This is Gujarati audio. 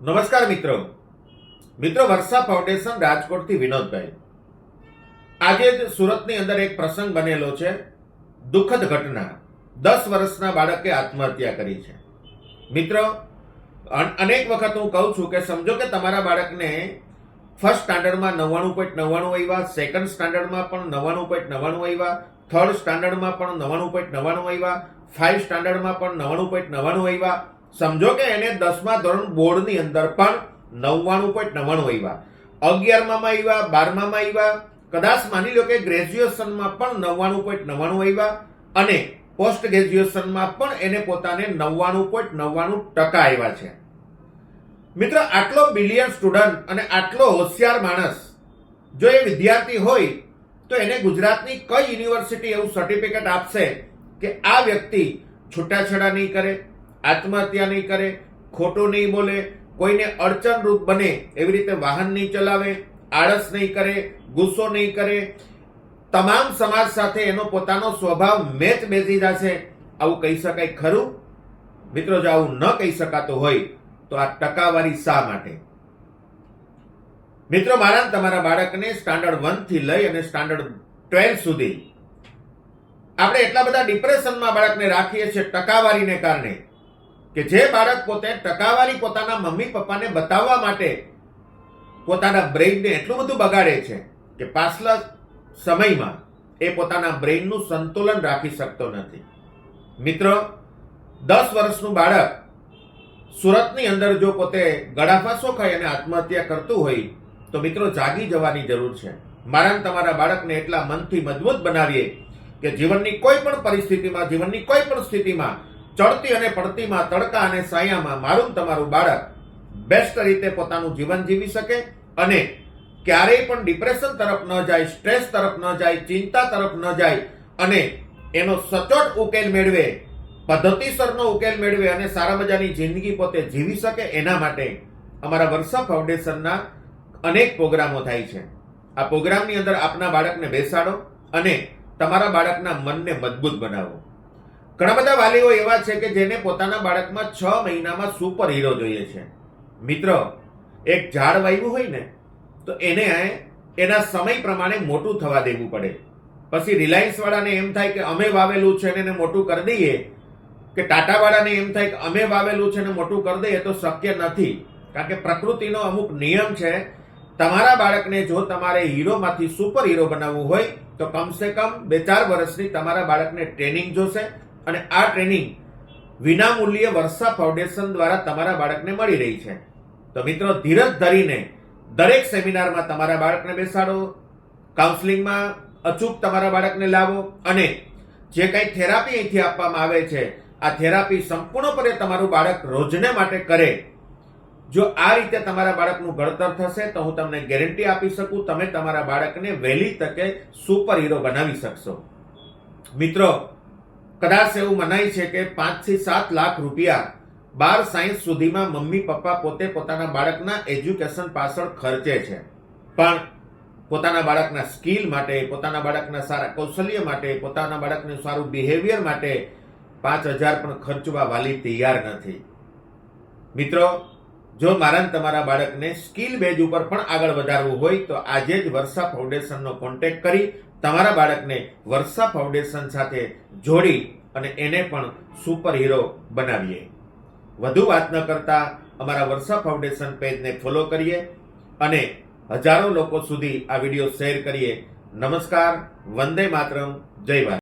નમસ્કાર મિત્રો. મિત્રો વર્ષા ફાઉન્ડેશન રાજકોટથી વિનોદભાઈ. આજે જ સુરતની અંદર એક પ્રસંગ બનેલો છે. દુઃખદ ઘટના. દસ વર્ષના બાળકે આત્મહત્યા કરી છે. મિત્રો અનેક વખત હું કહું છું કે સમજો કે તમારા બાળકને ફર્સ્ટ સ્ટાન્ડર્ડમાં નવ્વાણું પોઈન્ટ નવ્વાણું આવ્યા, સેકન્ડ સ્ટાન્ડર્ડમાં પણ નવ્વાણું પોઈન્ટ નવ્વાણું આવ્યા, થર્ડ સ્ટાન્ડર્ડમાં પણ નવ્વાણું પોઈન્ટ નવ્વાણું આવ્યા, ફાઇવ સ્ટાન્ડર્ડમાં પણ નવ્વાણું પોઈન્ટ નવ્વાણું આવ્યા સમજો કે એને દસમા ધોરણ બોર્ડની અંદર પણ નવ્વાણું પોઈન્ટ નવ્વાણું આવ્યા. અગિયારમાં આવ્યા બારમામાં આવ્યા. કદાચ માની લો કે ગ્રેજ્યુએશનમાં પણ નવ્વાણું પોઈન્ટ નવ્વાણું આવ્યા અને પોસ્ટ ગ્રેજ્યુએશનમાં પણ એને પોતાને નવ્વાણું પોઈન્ટ નવ્વાણું ટકા આવ્યા છે. મિત્ર, આટલો બિલિયન સ્ટુડન્ટ અને આટલો હોશિયાર માણસ, જો એ વિદ્યાર્થી હોય, તો એને ગુજરાતની કઈ યુનિવર્સિટી એવું સર્ટિફિકેટ આપશે કે આ વ્યક્તિ છૂટાછેડા નહીં કરે? આત્મહત્યા નહીં કરે, ખોટું નહીં બોલે, કોઈને અડચણરૂપ બને, એવી રીતે વાહન નહીં ચલાવે, આળસ નહીં કરે, ગુસ્સો નહીં કરે, તમામ સમાજ સાથે એનો પોતાનો સ્વભાવ મેચ બેસી જશે. આવું કહી શકાય ખરું? મિત્રો, જો આવું ન કહી શકાતું હોય, તો આ ટકાવારી શા માટે? મિત્રો, મારા તમારા બાળકને સ્ટાન્ડર્ડ વનથી લઈ અને સ્ટાન્ડર્ડ ટ્વેલ્વ સુધી. આપણે એટલા બધા ડિપ્રેશનમાં બાળકને રાખીએ છીએ ટકાવારીને કારણે. કે જે બાળક પોતે ટકાવારી પોતાના મમ્મી પપ્પાને બતાવવા માટે પોતાના બ્રેઇનને એટલું બધું બગાડે છે કે પાછલા સમયમાં એ પોતાના બ્રેઇનનું સંતુલન રાખી શકતો નથી. મિત્રો, દસ વર્ષનું બાળક સુરતની અંદર જો પોતે ગળાફાસો ખાઈ અને આત્મહત્યા કરતું હોય, તો મિત્રો જાગી જવાની જરૂર છે. મારા તમારા બાળકને એટલા મનથી મજબૂત બનાવીએ કે જીવનની કોઈ પણ પરિસ્થિતિમાં, જીવનની કોઈ પણ સ્થિતિમાં ચડતી અને પડતીમાં તડકા અને સાયામાં મારું તમારું બાળક બેસ્ટ રીતે પોતાનું જીવન જીવી શકે અને ક્યારેય પણ ડિપ્રેશન તરફ ન જાય સ્ટ્રેસ તરફ ન જાય, ચિંતા તરફ ન જાય અને એનો સચોટ ઉકેલ મેળવે, પદ્ધતિસરનો ઉકેલ મેળવે અને સારા મજાની જિંદગી પોતે જીવી શકે એના માટે અમારા વર્ષા ફાઉન્ડેશનના અનેક પ્રોગ્રામો થાય છે. આ પ્રોગ્રામની અંદર આપના બાળકને બેસાડો અને તમારા બાળકના મનને મજબૂત બનાવો. ઘણા બધા વાલીઓ એવા છે કે જેને પોતાના બાળકમાં છ મહિનામાં સુપર હીરો જોઈએ છે. મિત્રો, એક ઝાડ વાવ્યું હોય ને, તો એને એના સમય પ્રમાણે મોટું થવા દેવું પડે. પછી રિલાયન્સ વાળાને એમ થાય કે અમે વાવેલું છે ને એને મોટું કરી દઈએ, કે ટાટા વાળાને એમ થાય કે અમે વાવેલું છે ને મોટું કરી દઈએ, તો શક્ય નથી. કારણ કે પ્રકૃતિનો અમુક નિયમ છે, તમારા બાળકને જો તમારે હીરોમાંથી સુપર હીરો બનાવવું હોય, તો કમસે કમ બે ચાર વર્ષની તમારા બાળકને ટ્રેનિંગ જોશે અને આ ટ્રેનિંગ વિનામૂલ્યે વર્ષા ફાઉન્ડેશન દ્વારા તમારા બાળકને મળી રહી છે. તો મિત્રો, ધીરજ ધરીને દરેક સેમિનારમાં તમારા બાળકને બેસાડો કાઉન્સેલિંગમાં અચૂક તમારા બાળકને લાવો અને જે કંઈ થેરાપી અહીંથી આપવામાં આવે છે, આ થેરાપી સંપૂર્ણપણે તમારું બાળક રોજને માટે કરે. જો આ રીતે તમારા બાળકનું ઘડતર થશે, તો હું તમને ગેરંટી આપી શકું, તમે તમારા બાળકને વહેલી તકે સુપર હીરો બનાવી શકશો. મિત્રો કદાચ એવું મનાય છે કે પાંચથી સાત લાખ રૂપિયા બાર સાયન્સ સુધીમાં મમ્મી પપ્પા પોતે પોતાના બાળકના એજ્યુકેશન પાછળ ખર્ચે છે. પણ પોતાના બાળકના સ્કિલ માટે, પોતાના બાળકના સારા કૌશલ્ય માટે, પોતાના બાળકનું સારું બિહેવિયર માટે પાંચ હજાર પણ ખર્ચવા વાલી તૈયાર નથી. મિત્રો, જો મારા તમારા બાળકને સ્કિલ બેઝ ઉપર પણ આગળ વધારવું હોય તો આજે જ વર્ષા ફાઉન્ડેશનનો કોન્ટેક્ટ કરી તમારા બાળકને વર્ષા ફાઉન્ડેશન સાથે જોડી અને એને પણ સુપર હીરો બનાવીએ. વધુ વાત ન કરતા અમારા વર્ષા ફાઉન્ડેશન પેજને ફોલો કરીએ અને હજારો લોકો સુધી આ વીડિયો શેર કરીએ. નમસ્કાર, વંદે માતરમ, જય ભારત.